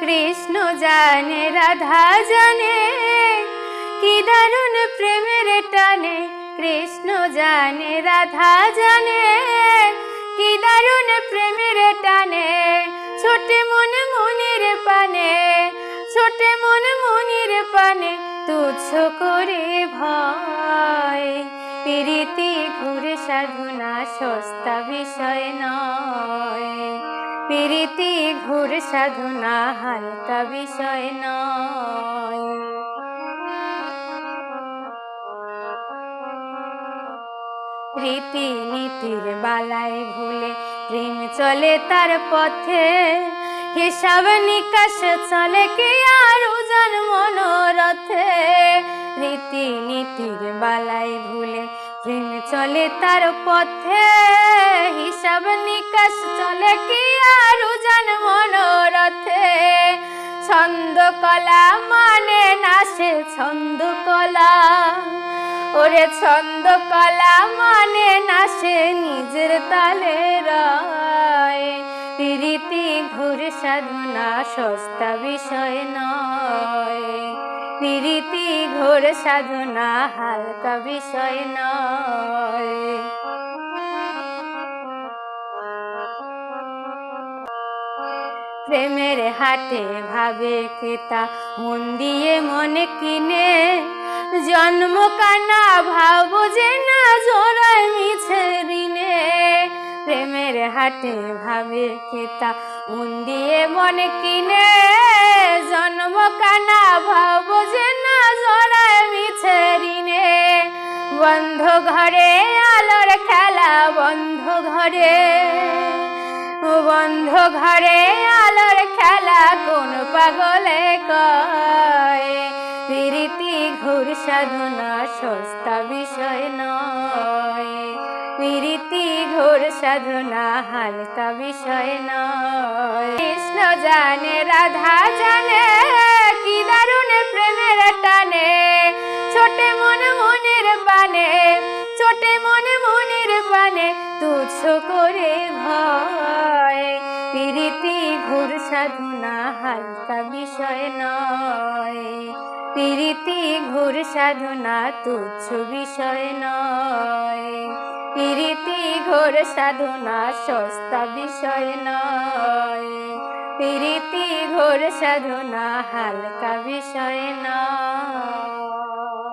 কৃষ্ণ জানে, রাধা জানে, কি দারুণ প্রেমের টানে। কৃষ্ণ জানে, রাধা জানে, কি দারুণ প্রেমের টানে। ছোটে মন মনির পানে, ছোটে মন মনির পানে তুচ্ছ করে ভয়। প্রীতি ঘুরে সাধনা, সস্তা বিষয় নয়। প্রীতি ঘুর সাধনা, হালকা বিষয় নয়। রীতি নীতির বালায় ভুলে প্রেম চলে তার পথে, হিসাব নিকাশ চলে কি আর উজান মনোরথে রীতি নীতির বালায় ভুলে প্রেম চলে তার পথে, হিসাব নিকাশ চলে কি আর উজান মনোরথে ছন্দ কলা মানে না সে ছন্দ কলা। ওরে ছন্দ কলা মানে না সে নিজের তালে রায়। প্রীতি ঘুর সাধনা সস্তা বিষয় নয়। প্রীতি ঘোর সাধনা হালকা বিষয় নয়। প্রেমের হাটে ভাবে কেতা মন দিয়ে মনে কিনে। জন্ম কানা ভাব যে না জোড়ায় মিছে ঋণে প্রেমের হাটে ভাবে কেতা মন দিয়ে মনে কিনে। জন্ম কানা ভাব যে না জোড়ায় মিছে ঋণে বন্ধ ঘরে আলোর খেলা বন্ধ ঘরে। বন্ধ ঘরে আলোর খেলা কোন পাগলে কয়? প্রীতি ঘুর সাধনা সস্তা বিষয় নয়। প্রীতি ঘোর সাধনা হালকা বিষয় নয়। কৃষ্ণ জানে, রাধা জানে, কি দারুণ প্রেমের টানে। ছোটে মন মনের বানে, ছোটে মন মনের বানে তুচ্ছ করে ভয় প্রীতি ঘুর সাধনা হালকা বিষয় নয়। প্রীতি ঘুর সাধনা তুচ্ছ বিষয় নয়। প্রীতি ঘোর সাধনা সস্তা বিষয় নয়। প্রীতি ঘোর সাধনা হালকা বিষয় নয়।